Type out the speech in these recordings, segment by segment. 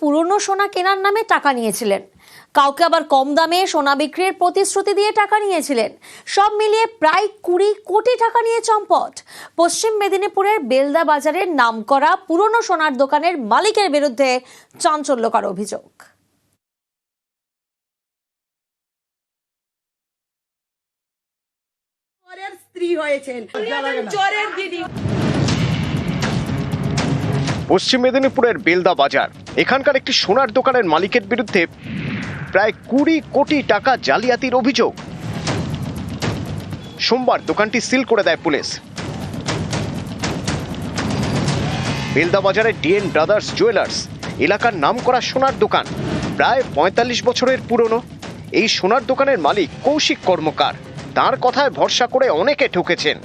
পুরনো সোনা কেনার নামে টাকা নিয়েছিলেন। কাউকে আবার কম দামে সোনা বিক্রির প্রতিশ্রুতি দিয়ে টাকা নিয়েছিলেন। সব মিলিয়ে প্রায় কুড়ি কোটি টাকা নিয়ে চম্পট। পশ্চিম মেদিনীপুরের বেলদা বাজারের নামকরা পুরনো সোনার দোকানের মালিকের বিরুদ্ধে চাঞ্চল্যকর অভিযোগ। স্ত্রী হয়েছেন। চোরের দিদি। পশ্চিম মেদিনীপুরের বেলদা বাজার। এখানকার একটি সোনার দোকানের মালিকের বিরুদ্ধে প্রায় কুড়ি কোটি টাকা জালিয়াতির অভিযোগ। সোমবার দোকানটি সিল করে দেয় পুলিশ। বেলদা বাজারের ডিএন ব্রাদার্স জুয়েলার্স এলাকার নামকরা সোনার দোকান প্রায় পঁয়তাল্লিশ বছরের পুরনো। এই সোনার দোকানের মালিক কৌশিক কর্মকার। তার কথায় ভরসা করে অনেকে ঠকেছেন।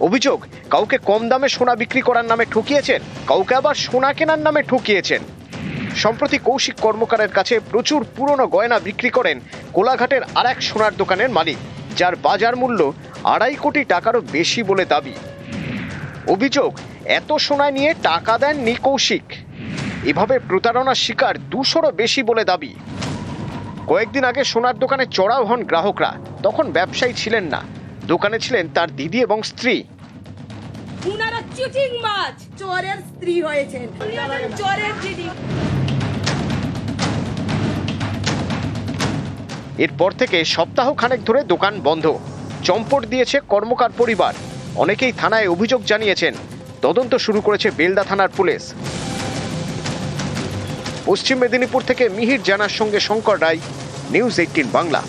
অভিযোগ, কাউকে কম দামে সোনা বিক্রি করার নামে ঠকিয়েছেন, কাউকে আবার সোনা কেনার নামে ঠকিয়েছেন। সম্প্রতি কৌশিক কর্মকারের কাছে প্রচুর পুরনো গয়না বিক্রি করেন কোলাঘাটের আর এক সোনার দোকানের মালিক, যার বাজার মূল্য আড়াই কোটি টাকারও বেশি বলে দাবি। অভিযোগ, এত সোনা নিয়ে টাকা দেননি কৌশিক। এভাবে প্রতারণার শিকার দুশোরও বেশি বলে দাবি। কয়েকদিন আগে সোনার দোকানে চড়াও হন গ্রাহকরা, তখন ব্যবসায়ী ছিলেন না। দোকানে ছিলেন তার দিদি এবং স্ত্রী। উনারা চিটিং মাছ। চোরের স্ত্রী হয়েছেন। চোরের দিদি। এরপর থেকে সপ্তাহ খানেক ধরে দোকান বন্ধ। চম্পট দিয়েছে কর্মকার পরিবার। অনেকেই থানায় অভিযোগ জানিয়েছেন তদন্ত শুরু করেছে বেলদা থানার পুলিশ। পশ্চিম মেদিনীপুর থেকে মিহির জানার সঙ্গে শঙ্কর রায় নিউজ এইটিন বাংলা।